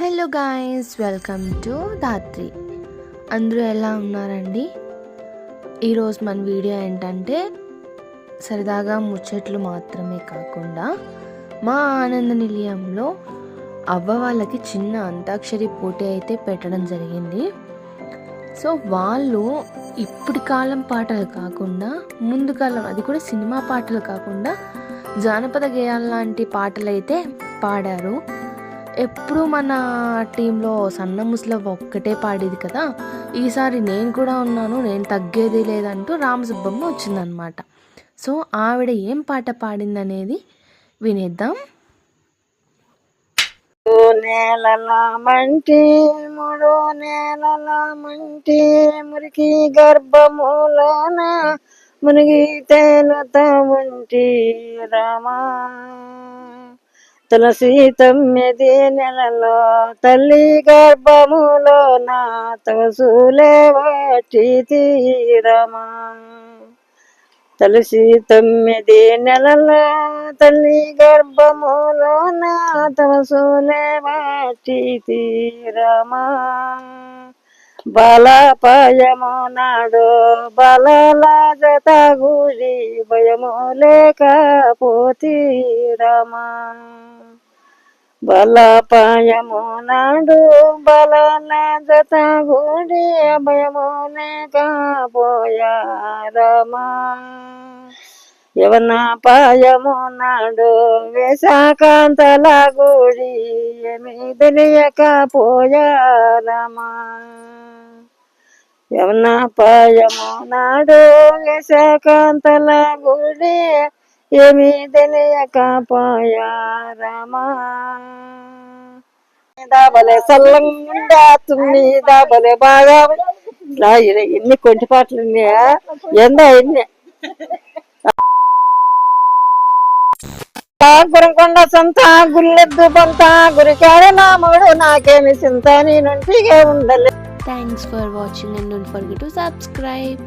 Hello guys welcome to Dhatri. అందరూ ఎలా ఉన్నారండి? ఈరోజు మన వీడియో ఏంటంటే సరదాగా ముచ్చట్లు మాత్రమే కాకుండా మా ఆనంద నిలయంలో అవ్వ వాళ్ళకి చిన్న అంతాక్షరి పోటీ అయితే పెట్టడం జరిగింది. సో వాళ్ళు ఇప్పటి కాలం పాటలు కాకుండా ముందు కాలం అది కూడా సినిమా పాటలు కాకుండా జానపద గేయాల లాంటి పాటలు అయితే పాడారు. ఎప్పుడు మన టీంలో సన్న ముసలవ్వ ఒక్కటే పాడేది కదా. ఈసారి నేను కూడా ఉన్నాను నేను తగ్గేది లేదంటూ రామసుబ్బమ్మ వచ్చిందనమాట. సో ఆవిడ ఏం పాట పాడిందనేది వినేద్దాం. నేలల మంటి మూడు నేలల మంటి మురికి గర్భములోన మునిగి తేలుతా ఉంటి రామా. తన తొమ్మిది నెలలో తల్లి గర్భములోన తగసులే వాటి తీరమా? తలసి తొమ్మిది నెలల తల్లి గర్భములోన తమసులే వాటి తీరమా? బలపయమునాడు నాడు బాలల జత గుడి భయము లేకపోతే రమా. బలపయమునాడు బలల జత గుడి భయము లేకపోయారమా యవన పాయము నాడు వేశాకాంతల గుడి ఏమి తెలియకపోయారమా యమునాపాయము పాయము నాడు వేశాకాంతల గుడి ఏమి తెలియకపోయారమా దాబలే సల్లంగా తుమ్మి దాబలే బాగా రా, ఎన్ని కొంటి పాటలు ఉన్నాయా? ఎందా ఎన్ని గురకొండ సొంత గుల్లెద్దు పంత గురికాడ నాముడు నాకేమి చింత నీ నుంటిగా ఉండలే. Thanks for watching and don't forget to subscribe.